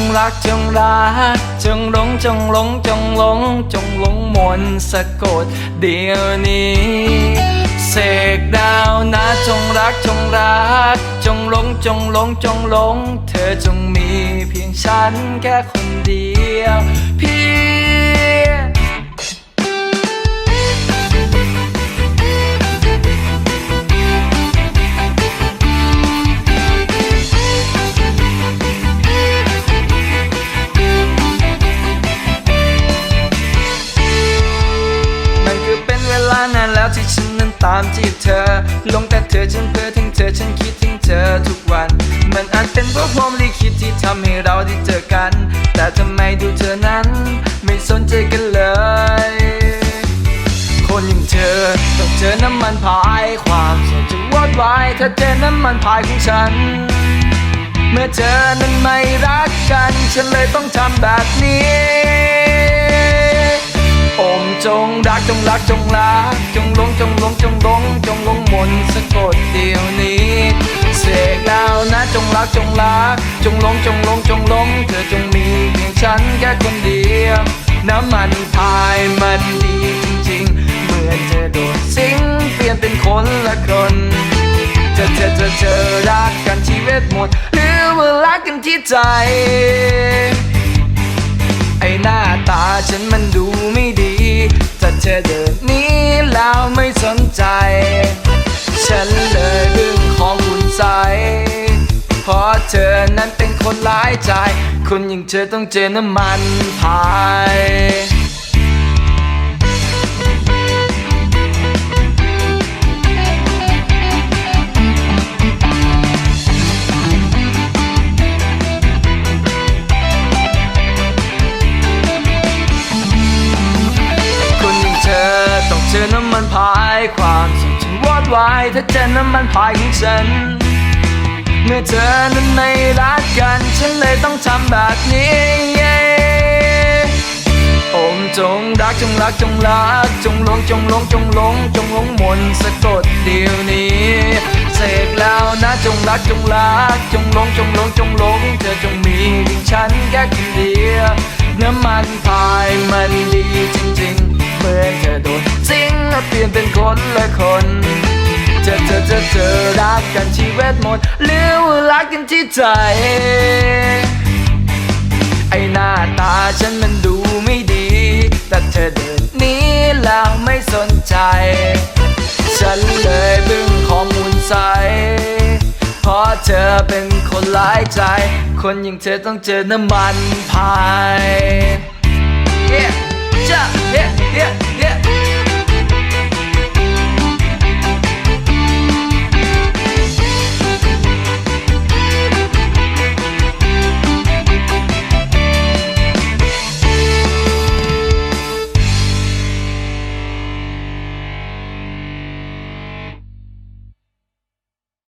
งรักจงรักจงหลงจงหลงจงหลงจงหลงมนสะกดเดี๋ยวนี้เสกดาวนะจงรักจงรัก จงหลงจงหลงจงหลง เธอจงมีเพียงฉันแค่คนเดียว พี่ แล้วที่ฉันนั้นตามจีบเธอ ลงแต่เธอฉันเพ้อถึงเธอฉันคิดถึงเธอทุกวัน มันอาจเป็นเพราะพรหมลิขิตที่ทำให้เราได้เจอกัน แต่ทำไมดูเธอนั้น ไม่สนใจกันเลย คนอย่างเธอต้องเจอน้ำมันพายความโสดจะวอดวายถ้าเจอน้ำมันพายของฉัน เมื่อเธอนั้นไม่รักกัน ฉันเลยต้องทำแบบนี้ จงรักจงรักจงรัก จงหลงจงหลงจงหลงจงหลงมนต์สะกดเดียวนี้เสกแล้วนะจงรักจงรัก จงหลงจงหลงจงหลงเธอจงมีเพียงฉันแค่คนเดียวน้ำมันพายมันดีจริงๆ เหมือนเธอโดดสิงเปลี่ยนเป็นคนละคนเธอเธอเธอเธอรักกันชีวิตหมดหรือว่ารักกันที่ใจ ไอหน้าตาฉันมันดูไม่ เธอเดินนี้แล้วไม่สนใจ ฉันเลยดึงของคุณใสเพราะเธอนั้นเป็นคนร้ายใจ คนอย่างเธอต้องเจอน้ำมันพาย พายความสุขฉันวอดวายถ้าเจอน้ำมันพายของฉัน เมื่อเธอนั้นไม่รักกัน ฉันเลยต้องทำแบบนี้โอมจงรักจงรักจงรัก จงหลงจงหลงจงหลงจงหลงมนสะกดเดียวนี้เสกแล้วนะจงรักจงรัก จงหลงจงหลงจงหลง ปลี่ยนเป็นคนละคนจะเจอจะเจอรักกันที่เวทมนต์หรือรักกันที่ใจ ไอหน้าตาฉันมันดูไม่ดี แต่เธอเดินนี้แล้วไม่สนใจ ฉันเลยบึ้งข้อมูลใสเพราะเธอเป็นคนหลายใจ คนอย่างเธอต้องเจอน้ำมันพาย yeah, yeah, yeah, yeah.